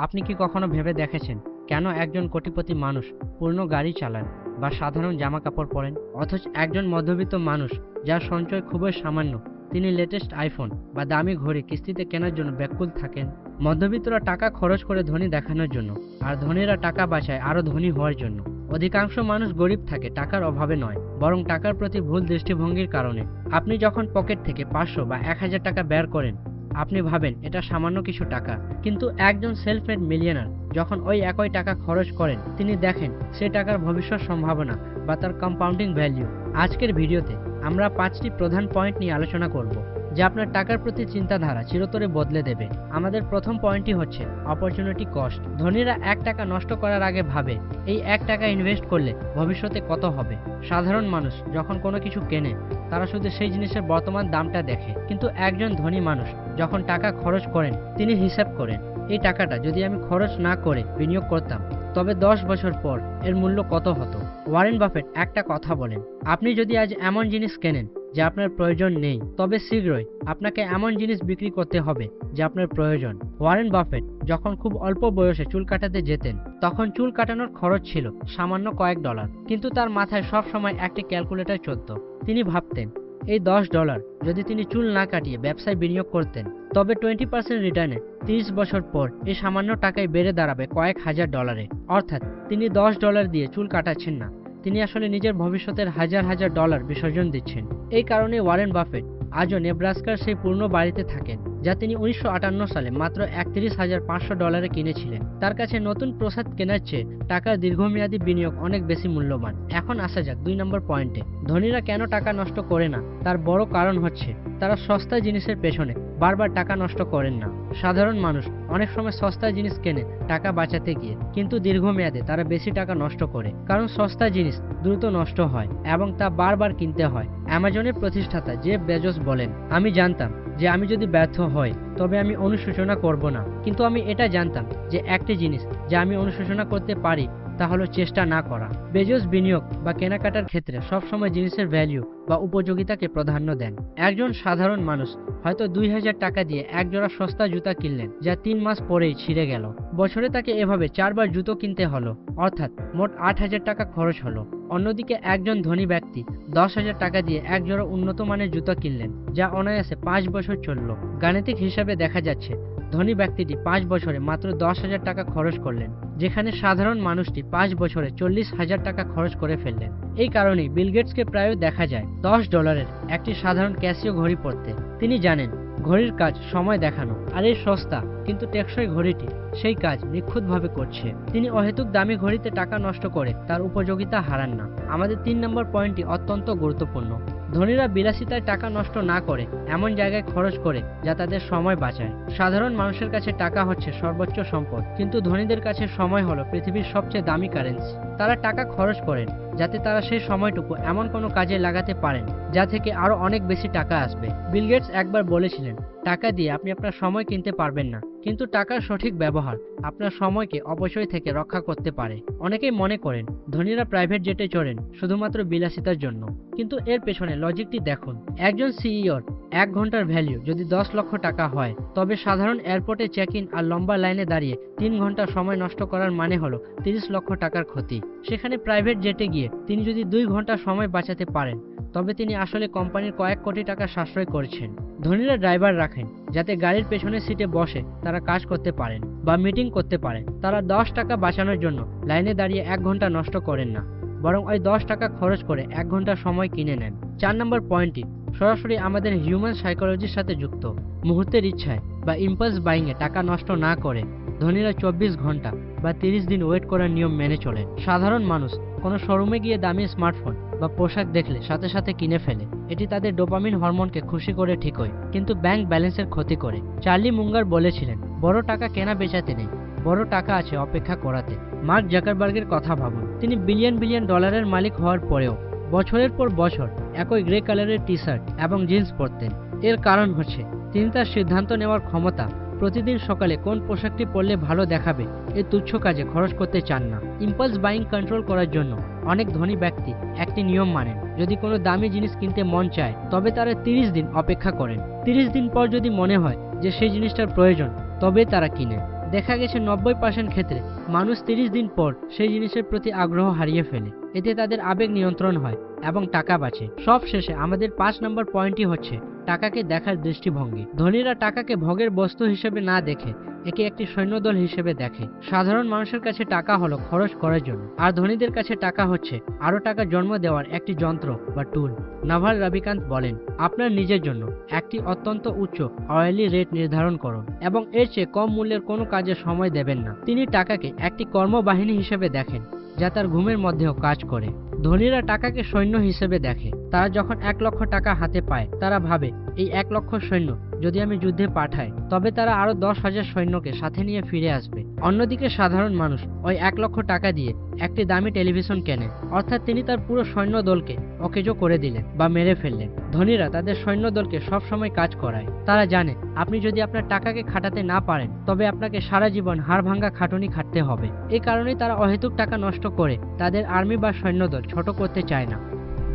আপনি কি কখনো ভেবে দেখেছেন কেন একজন কোটিপতি মানুষ পূর্ণ গাড়ি চালান বা সাধারণ জামা কাপড় পরেন? অথচ একজন মধ্যবিত্ত মানুষ যার সঞ্চয় খুবই সামান্য, তিনি লেটেস্ট আইফোন বা দামি ঘড়ি কিস্তিতে কেনার জন্য ব্যাকুল থাকেন। মধ্যবিত্তরা টাকা খরচ করে ধনী দেখানোর জন্য আর ধনীরা টাকা বাঁচায় আরও ধনী হওয়ার জন্য। অধিকাংশ মানুষ গরিব থাকে, টাকার অভাবে নয়, বরং টাকার প্রতি ভুল দৃষ্টিভঙ্গির কারণে। আপনি যখন পকেট থেকে পাঁচশো বা এক হাজার টাকা বের করেন আপনি ভাবেন এটা সামান্য কিছু টাকা, কিন্তু একজন সেলফ মেড মিলিয়নার যখন ওই একই টাকা খরচ করেন, তিনি দেখেন সে টাকার ভবিষ্যৎ সম্ভাবনা বা তার কম্পাউন্ডিং ভ্যালু আজকের ভিডিওতে আমরা পাঁচটি প্রধান পয়েন্ট নিয়ে আলোচনা করব। যা আপনার টাকার প্রতি চিন্তাধারা চিরতরে বদলে দেবে। আমাদের প্রথম পয়েন্টটি হচ্ছে অপরচুনিটি কস্ট ধনীরা এক টাকা নষ্ট করার আগে ভাবে, এই এক টাকা ইনভেস্ট করলে ভবিষ্যতে কত হবে? সাধারণ মানুষ যখন কোনো কিছু কেনে, তারা শুধু সেই জিনিসের বর্তমান দামটা দেখে। কিন্তু একজন ধনী মানুষ যখন টাকা খরচ করেন, তিনি হিসাব করেন, এই টাকাটা যদি আমি খরচ না করে বিনিয়োগ করতাম, তবে দশ বছর পর এর মূল্য কত হতো? ওয়ারেন বাফেট একটা কথা বলেন, আপনি যদি আজ এমন জিনিস কেনেন যা আপনার প্রয়োজন নেই। তবে শীঘ্রই আপনাকে এমন জিনিস বিক্রি করতে হবে যা আপনার প্রয়োজন। ওয়ারেন বাফেট যখন খুব অল্প বয়সে চুল কাটাতে যেতেন, তখন চুল কাটানোর খরচ ছিল সামান্য কয়েক ডলার। কিন্তু তার মাথায় সব সময় একটি ক্যালকুলেটর চলত। তিনি ভাবতেন, এই দশ ডলার যদি তিনি চুল না কাটিয়ে ব্যবসায় বিনিয়োগ করতেন, তবে টোয়েন্টি পার্সেন্ট রিটার্নে তিরিশ বছর পর এই সামান্য টাকায় বেড়ে দাঁড়াবে কয়েক হাজার ডলারে। অর্থাৎ তিনি দশ ডলার দিয়ে চুল কাটাচ্ছেন না। তিনি আসলে নিজের ভবিষ্যতের হাজার হাজার ডলার বিসর্জন দিচ্ছেন। এই কারণে ওয়ারেন বাফেট আজও নেব্রাস্কার সেই পূর্ণ বাড়িতে থাকেন, যা তিনি উনিশশো আটান্ন সালে মাত্র একত্রিশ হাজার পাঁচশো ডলারে কিনেছিলেন। তার কাছে নতুন প্রসাদ কেনার চেয়ে টাকার দীর্ঘমেয়াদী বিনিয়োগ অনেক বেশি মূল্যবান। এখন আসা যাক দুই নম্বর পয়েন্টে। ধনীরা কেন টাকা নষ্ট করে না? তার বড় কারণ হচ্ছে, তারা সস্তা জিনিসের পেছনে বারবার টাকা নষ্ট করেন না। সাধারণ মানুষ অনেক সময় সস্তা জিনিস কেনে টাকা বাঁচাতে গিয়ে, কিন্তু দীর্ঘমেয়াদে তারা বেশি টাকা নষ্ট করে। কারণ সস্তা জিনিস দ্রুত নষ্ট হয় এবং তা বারবার কিনতে হয়। অ্যামাজনের প্রতিষ্ঠাতা যে বেজস বলেন, আমি জানতাম যে আমি যদি ব্যর্থ হই, তবে আমি অনুশোচনা করব না। কিন্তু আমি এটা জানতাম যে একটি জিনিস যা আমি অনুশোচনা করতে পারি তা হলো চেষ্টা না করা। বেজোস বিনিয়োগ বা কেনাকাটার ক্ষেত্রে সবসময় জিনিসের ভ্যালু বা উপযোগিতাকে প্রাধান্য দেন। একজন সাধারণ মানুষ হয়তো দুই হাজার টাকা দিয়ে এক জোড়া সস্তা জুতা কিনলেন, যা তিন মাস পরেই ছিঁড়ে গেল। বছরে তাকে এভাবে চারবার জুতো কিনতে হলো, অর্থাৎ মোট আট হাজার টাকা খরচ হলো। অন্যদিকে একজন ধনী ব্যক্তি দশ হাজার টাকা দিয়ে এক জোড়া উন্নত মানের জুতো কিনলেন, যা অনায়াসে পাঁচ বছর চলল। গাণিতিক হিসাবে দেখা যাচ্ছে ধনী ব্যক্তিটি পাঁচ বছরে মাত্র দশ হাজার টাকা খরচ করলেন, যেখানে সাধারণ মানুষটি পাঁচ বছরে চল্লিশ হাজার টাকা খরচ করে ফেললেন। এই কারণেই বিলগেটসকে প্রায় দেখা যায় দশ ডলারের একটি সাধারণ ক্যাসিও ঘড়ি পড়তে। তিনি জানেন, ঘড়ির কাজ সময় দেখানো, আর এই সস্তা কিন্তু টেকসই ঘড়িটি সেই কাজ নিখুঁতভাবে করছে। তিনি অহেতুক দামি ঘড়িতে টাকা নষ্ট করে তার উপযোগিতা হারান না। আমাদের তিন নম্বর পয়েন্টটি অত্যন্ত গুরুত্বপূর্ণ। ধনীরা বিলাসিতায় টাকা নষ্ট না করে এমন জায়গায় খরচ করে যা তাদের সময় বাঁচায়। সাধারণ মানুষের কাছে টাকা হচ্ছে সর্বোচ্চ সম্পদ, কিন্তু ধনীদের কাছে সময় হলো পৃথিবীর সবচেয়ে দামি কারেন্সি। তারা টাকা খরচ করেন যাতে তারা সেই সময়টুকু এমন কোনো কাজে লাগাতে পারেন যা থেকে আরও অনেক বেশি টাকা আসবে। বিল গেটস একবার বলেছিলেন, টাকা দিয়ে আপনি আপনার সময় কিনতে পারবেন না। কিন্তু টাকার সঠিক ব্যবহার আপনার সময়কে অবশ্যই থেকে রক্ষা করতে পারে। অনেকেই মনে করেন, ধনীরা প্রাইভেট জেটে চড়েন শুধুমাত্র বিলাসিতার জন্য। কিন্তু এর পেছনে লজিকটি দেখুন। একজন সিইওর এক ঘণ্টার ভ্যালু যদি দশ লক্ষ টাকা হয়, তবে সাধারণ এয়ারপোর্টে চেক ইন আর লম্বা লাইনে দাঁড়িয়ে তিন ঘণ্টা সময় নষ্ট করার মানে হলো তিরিশ লক্ষ টাকার ক্ষতি। সেখানে প্রাইভেট জেটে গিয়ে তিনি যদি দুই ঘণ্টা সময় বাঁচাতে পারেন, তবে তিনি আসলে কোম্পানির কয়েক কোটি টাকা সাশ্রয় করছেন। ধনীরা ড্রাইভার রাখেন, যাতে গাড়ির পেছনের সিটে বসে তারা কাজ করতে পারেন বা মিটিং করতে পারেন। তারা দশ টাকা বাঁচানোর জন্য লাইনে দাঁড়িয়ে এক ঘণ্টা নষ্ট করেন না, বরং ওই দশ টাকা খরচ করে এক ঘণ্টা সময় কিনে নেন। চার নম্বর পয়েন্টটি সরাসরি আমাদের হিউম্যান সাইকোলজির সাথে যুক্ত। মুহূর্তের ইচ্ছায় বা ইম্পালস বাইংয়ে টাকা নষ্ট না করে ধনীরা চব্বিশ ঘণ্টা বা তিরিশ দিন ওয়েট করার নিয়ম মেনে চলেন। সাধারণ মানুষ কোনো শোরুমে গিয়ে দামি স্মার্টফোন বা পোশাক দেখলে সাথে সাথে কিনে ফেলে। এটি তাদের ডোপামিন হরমোনকে খুশি করে ঠিকই, কিন্তু ব্যাংক ব্যালেন্সের ক্ষতি করে। চার্লি মুঙ্গার বলেছিলেন, বড় টাকা কেনা বেচাতে নেই, বড় টাকা আছে অপেক্ষা করাতে। মার্ক জাকারবার্গের কথা ভাবুন, তিনি বিলিয়ন বিলিয়ন ডলারের মালিক হওয়ার পরেও বছরের পর বছর একই গ্রে কালারের টি শার্ট এবং জিন্স পরতেন। এর কারণ হচ্ছে, তিনি তার সিদ্ধান্ত নেওয়ার ক্ষমতা প্রতিদিন সকালে কোন পোশাকটি পরলে ভালো দেখাবে? এই তুচ্ছ কাজে খরচ করতে চান না। ইম্পালস বাইং কন্ট্রোল করার জন্য অনেক ধনী ব্যক্তি একটি নিয়ম মানেন, যদি কোনো দামি জিনিস কিনতে মন চায়, তবে তারা তিরিশ দিন অপেক্ষা করেন। তিরিশ দিন পর যদি মনে হয় যে সেই জিনিসটার প্রয়োজন, তবে তারা কিনে। দেখা গেছে নব্বই পার্সেন্ট ক্ষেত্রে মানুষ তিরিশ দিন পর সেই জিনিসের প্রতি আগ্রহ হারিয়ে ফেলে। এতে তাদের আবেগ নিয়ন্ত্রণ হয় এবং টাকা বাঁচে। সব শেষে আমাদের পাঁচ নম্বর পয়েন্টই হচ্ছে টাকাকে দেখার দৃষ্টিভঙ্গি। ধনীরা টাকাকে ভোগের বস্তু হিসেবে না দেখে, একে একটি সৈন্যদল হিসেবে দেখে। সাধারণ মানুষের কাছে টাকা হলো খরচ করার জন্য, আর ধনীদের কাছে টাকা হচ্ছে আরও টাকা জন্ম দেওয়ার একটি যন্ত্র বা টুল নাভাল রবিকান্ত বলেন, আপনার নিজের জন্য একটি অত্যন্ত উচ্চ অয়েলি রেট নির্ধারণ করুন এবং এর চেয়ে কম মূল্যের কোনো কাজে সময় দেবেন না। তিনি টাকাকে একটি কর্মবাহিনী হিসেবে দেখেন, যা তার ঘুমের মধ্যেও কাজ করে। ধনীরা টাকাকে সৈন্য হিসেবে দেখে। তারা যখন এক লক্ষ টাকা হাতে পায়, তারা ভাবে, এই এক লক্ষ সৈন্য যদি আমি যুদ্ধে পাঠাই, তবে তারা আরও দশ হাজার সৈন্যকে সাথে নিয়ে ফিরে আসবে। অন্যদিকে সাধারণ মানুষ ওই এক লক্ষ টাকা দিয়ে একটি দামি টেলিভিশন কেনে। অর্থাৎ তিনি তার পুরো সৈন্য দলকে অকেজো করে দিলেন বা মেরে ফেললেন। ধনীরা তাদের সৈন্য দলকে সবসময় কাজ করায়। তারা জানে, আপনি যদি আপনার টাকাকে খাটাতে না পারেন, তবে আপনাকে সারা জীবন হাড় ভাঙ্গা খাটুনি খাটতে হবে। এই কারণেই তারা অহেতুক টাকা নষ্ট করে তাদের আর্মি বা সৈন্যদল ছোট করতে চায় না।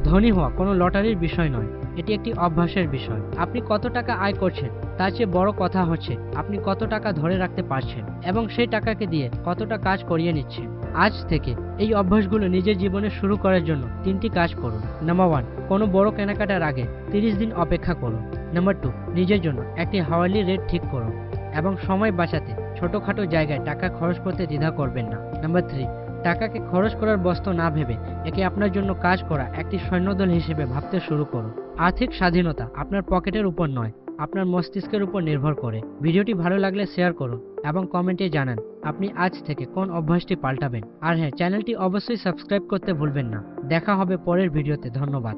ধনী হওয়া কোনো লটারির বিষয় নয়, এটি একটি অভ্যাসের বিষয়। আপনি কত টাকা আয় করছেন, তার চেয়ে বড় কথা হচ্ছে আপনি কত টাকা ধরে রাখতে পারছেন এবং সেই টাকাকে দিয়ে কতটা কাজ করিয়ে নিচ্ছেন। আজ থেকে এই অভ্যাসগুলো নিজের জীবনে শুরু করার জন্য তিনটি কাজ করুন। নাম্বার ওয়ান, কোনো বড় কেনাকাটার আগে তিরিশ দিন অপেক্ষা করুন। নাম্বার টু, নিজের জন্য একটি হাওয়ালি রেট ঠিক করুন এবং সময় বাঁচাতে ছোটখাটো জায়গায় টাকা খরচ করতে দ্বিধা করবেন না। নাম্বার থ্রি টাকাকে খরচ করার বস্তু না ভেবে একে আপনার জন্য কাজ করা একটি সৈন্যদল হিসেবে ভাবতে শুরু করুন। আর্থিক স্বাধীনতা আপনার পকেটের উপর নয়, আপনার মস্তিষ্কের উপর নির্ভর করে। ভিডিওটি ভালো লাগলে শেয়ার করুন এবং কমেন্টে জানান, আপনি আজ থেকে কোন অভ্যাসটি পাল্টাবেন? আর হ্যাঁ চ্যানেলটি অবশ্যই সাবস্ক্রাইব করতে ভুলবেন না। দেখা হবে পরের ভিডিওতে, ধন্যবাদ।